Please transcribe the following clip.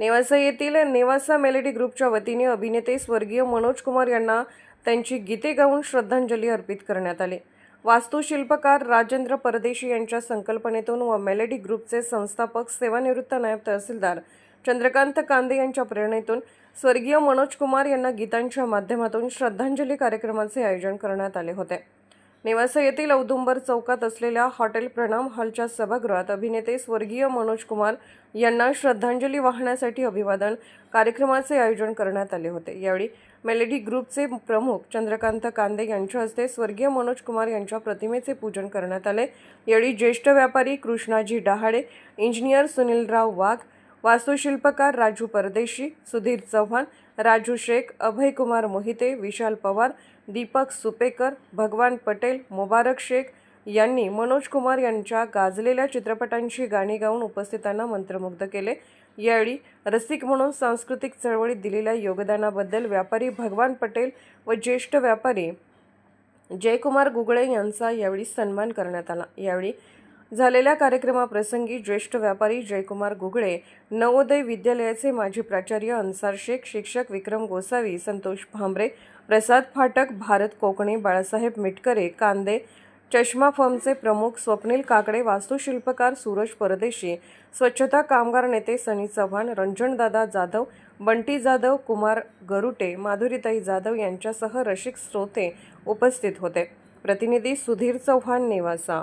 नेवासा येथील नेवासा मेलेडी ग्रुपच्या वतीने अभिनेते स्वर्गीय मनोज कुमार यांना त्यांची गीते गाऊन श्रद्धांजली अर्पित करण्यात आली. वास्तुशिल्पकार राजेंद्र परदेशी यांच्या संकल्पनेतून व मेलेडी ग्रुपचे संस्थापक सेवानिवृत्त नायब तहसीलदार चंद्रकांत कांदे यांच्या प्रेरणेतून स्वर्गीय मनोज कुमार यांना गीतांच्या माध्यमातून श्रद्धांजली कार्यक्रमाचे आयोजन करण्यात आले होते. नेवासा येथील औदुंबर चौकात असलेल्या हॉटेल प्रणाम हॉलच्या सभागृहात अभिनेते स्वर्गीय मनोज कुमार यांना श्रद्धांजली वाहण्यासाठी अभिवादन कार्यक्रमाचे आयोजन करण्यात आले होते. यावेळी मेलेडी ग्रुपचे प्रमुख चंद्रकांत कांदे यांच्या हस्ते स्वर्गीय मनोज कुमार यांच्या प्रतिमेचे पूजन करण्यात आले. यावेळी ज्येष्ठ व्यापारी कृष्णाजी डहाडे इंजिनियर सुनीलराव वाघ वास्तुशिल्पकार राजू परदेशी सुधीर चव्हाण राजू शेख अभयकुमार मोहिते विशाल पवार दीपक सुपेकर भगवान पटेल मुबारक शेख यांनी मनोज कुमार यांच्या गाजलेल्या चित्रपटांची गाणी गाऊन उपस्थितांना मंत्रमुग्ध केले. यावेळी रसिक म्हणून सांस्कृतिक चळवळीत दिलेल्या योगदानाबद्दल व्यापारी भगवान पटेल व ज्येष्ठ व्यापारी जयकुमार गुगळे यांचा यावेळी सन्मान करण्यात आला. यावेळी झालेल्या कार्यक्रमाप्रसंगी ज्येष्ठ व्यापारी जयकुमार गुगळे नवोदय विद्यालयाचे माजी प्राचार्य अन्सार शेख शिक्षक विक्रम गोसावी संतोष भांबरे प्रसाद फाटक भारत कोकणे बाळासाहेब मिटकरे कांदे चष्मा फर्मचे प्रमुख स्वप्नील काकडे वास्तुशिल्पकार सूरज परदेशी स्वच्छता कामगार नेते सनी चव्हाण रंजनदादा जाधव बंटी जाधव कुमार गरुटे माधुरीताई जाधव यांच्यासह रसिक श्रोते उपस्थित होते. प्रतिनिधी सुधीर चव्हाण नेवासा.